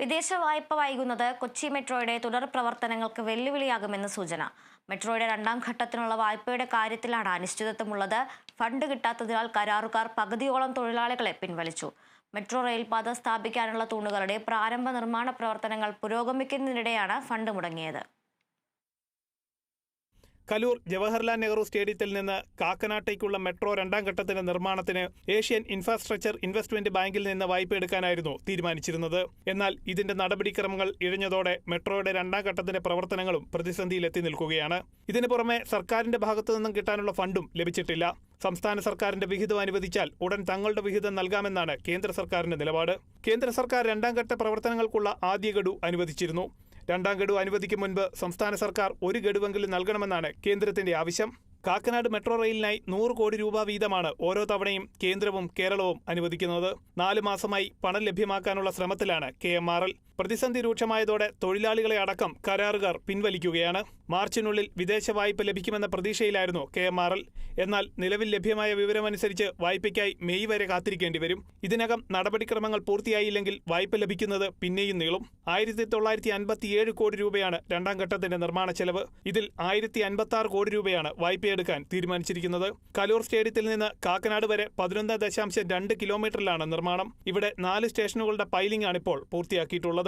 വിദേശ വായ്പ വൈകുന്നത് കൊച്ചി മെട്രോയുടെ തുടർ പ്രവർത്തനങ്ങൾക്ക് വെല്ലുവിളിയാകുമെന്ന് സൂചന. മെട്രോയുടെ രണ്ടാം ഘട്ടത്തിനുള്ള വായ്പയുടെ കാര്യത്തിലാണ് അനിശ്ചിതത്വമുള്ളത്. ഫണ്ട് കിട്ടാത്തതിനാൽ കരാറുകാർ പകുതിയോളം തൊഴിലാളികളെ പിൻവലിച്ചു. മെട്രോ റെയിൽപാത സ്ഥാപിക്കാനുള്ള തൂണുകളുടെ പ്രാരംഭ നിർമ്മാണ പ്രവർത്തനങ്ങൾ പുരോഗമിക്കുന്നതിനിടെയാണ് ഫണ്ട് മുടങ്ങിയത്. കലൂർ ജവഹർലാൽ നെഹ്റു സ്റ്റേഡിയത്തിൽ നിന്ന് കാക്കനാട്ടേക്കുള്ള മെട്രോ രണ്ടാം ഘട്ടത്തിന്റെ നിർമ്മാണത്തിന് ഏഷ്യൻ ഇൻഫ്രാസ്ട്രക്ചർ ഇൻവെസ്റ്റ്മെന്റ് ബാങ്കിൽ നിന്ന് വായ്പ എടുക്കാനായിരുന്നു തീരുമാനിച്ചിരുന്നത്. എന്നാൽ ഇതിന്റെ നടപടിക്രമങ്ങൾ ഇഴഞ്ഞതോടെ മെട്രോയുടെ രണ്ടാം ഘട്ടത്തിന്റെ പ്രവർത്തനങ്ങളും പ്രതിസന്ധിയിലെത്തി നിൽക്കുകയാണ്. ഇതിനു പുറമെ സർക്കാരിന്റെ ഭാഗത്തു നിന്നും കിട്ടാനുള്ള ഫണ്ടും ലഭിച്ചിട്ടില്ല. സംസ്ഥാന സർക്കാരിന്റെ വിഹിതം അനുവദിച്ചാൽ ഉടൻ തങ്ങളുടെ വിഹിതം നൽകാമെന്നാണ് കേന്ദ്ര സർക്കാരിന്റെ നിലപാട്. കേന്ദ്ര സർക്കാർ രണ്ടാം ഘട്ട പ്രവർത്തനങ്ങൾക്കുള്ള ആദ്യ ഗഡു അനുവദിച്ചിരുന്നു. രണ്ടാം ഗഡു അനുവദിക്കും മുൻപ് സംസ്ഥാന സർക്കാർ ഒരു ഗഡുവെങ്കിലും നൽകണമെന്നാണ് കേന്ദ്രത്തിന്റെ ആവശ്യം. കാക്കനാട് മെട്രോ റെയിലിനായി നൂറ് കോടി രൂപ വീതമാണ് ഓരോ തവണയും കേന്ദ്രവും കേരളവും അനുവദിക്കുന്നത്. നാലു മാസമായി പണം ലഭ്യമാക്കാനുള്ള ശ്രമത്തിലാണ് കെ എം ആർ എൽ. പ്രതിസന്ധി രൂക്ഷമായതോടെ തൊഴിലാളികളെ അടക്കം കരാറുകാർ പിൻവലിക്കുകയാണ്. മാർച്ചിനുള്ളിൽ വിദേശ വായ്പ ലഭിക്കുമെന്ന പ്രതീക്ഷയിലായിരുന്നു കെ എം ആർ എൽ. എന്നാൽ നിലവിൽ ലഭ്യമായ വിവരമനുസരിച്ച് വായ്പയ്ക്കായി മെയ് വരെ കാത്തിരിക്കേണ്ടി വരും. ഇതിനകം നടപടിക്രമങ്ങൾ പൂർത്തിയായില്ലെങ്കിൽ വായ്പ ലഭിക്കുന്നത് പിന്നെയും നീളും. ആയിരത്തി തൊള്ളായിരത്തി അൻപത്തിയേഴ് കോടി രൂപയാണ് രണ്ടാം ഘട്ടത്തിന്റെ നിർമ്മാണ ചെലവ്. ഇതിൽ ആയിരത്തി അൻപത്തി ആറ് കോടി രൂപയാണ് വായ്പയെടുക്കാൻ തീരുമാനിച്ചിരിക്കുന്നത്. കലൂർ സ്റ്റേഡിയത്തിൽ നിന്ന് കാക്കനാട് വരെ പതിനൊന്ന് ദശാംശം രണ്ട് കിലോമീറ്ററിലാണ് നിർമ്മാണം. ഇവിടെ നാല് സ്റ്റേഷനുകളുടെ പൈലിംഗ് ആണിപ്പോൾ പൂർത്തിയാക്കിയിട്ടുള്ളത്.